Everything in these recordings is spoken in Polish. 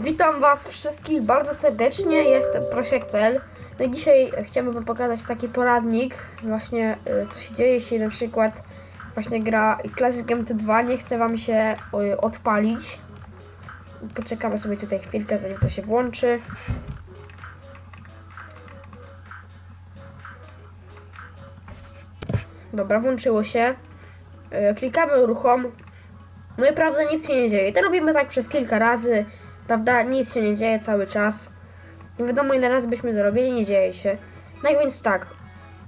Witam Was wszystkich bardzo serdecznie, jestem Prosiek.pl No i dzisiaj chciałbym Wam pokazać taki poradnik właśnie y, co się dzieje, jeśli na przykład właśnie gra Classic MT2 nie chce Wam się y, odpalić. Poczekamy sobie tutaj chwilkę zanim to się włączy. Dobra, włączyło się. Y, Klikamy uruchom no i prawda, nic się nie dzieje. To robimy tak przez kilka razy, prawda? Nic się nie dzieje cały czas. Nie wiadomo ile razy byśmy to robili, nie dzieje się. No i więc tak,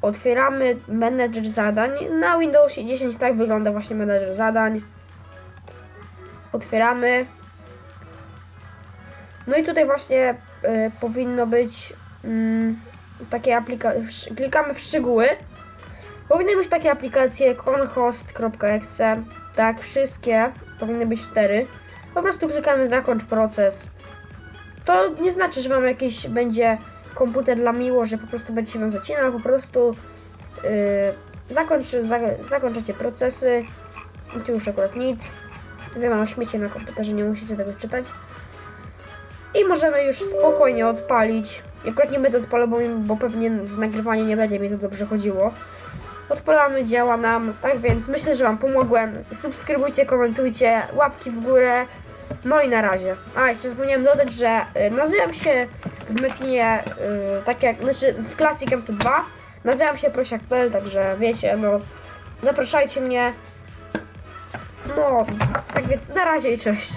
otwieramy menedżer zadań. Na Windowsie 10 tak wygląda właśnie menedżer zadań. Otwieramy. No i tutaj właśnie y, powinno być mm, takie aplikacje. Klikamy w szczegóły. Powinny być takie aplikacje conhost.exe, tak, wszystkie, powinny być cztery. Po prostu klikamy zakończ proces. To nie znaczy, że mam jakiś, będzie komputer dla miło, że po prostu będzie się wam zacinał, po prostu yy, zakończ, za, zakończacie procesy. I tu już akurat nic. Wiem, mam śmiecie na komputerze, nie musicie tego czytać. I możemy już spokojnie odpalić. Akurat nie będę odpalał, bo, bo pewnie z nagrywaniem nie będzie mi to dobrze chodziło. Odpalamy, działa nam, tak więc myślę, że Wam pomogłem. Subskrybujcie, komentujcie, łapki w górę. No i na razie. A, jeszcze zapomniałem dodać, że y, nazywam się w Metinie, y, tak jak, znaczy w Classic M2, nazywam się Prosiak.pl, także wiecie, no, zapraszajcie mnie. No, tak więc na razie i cześć.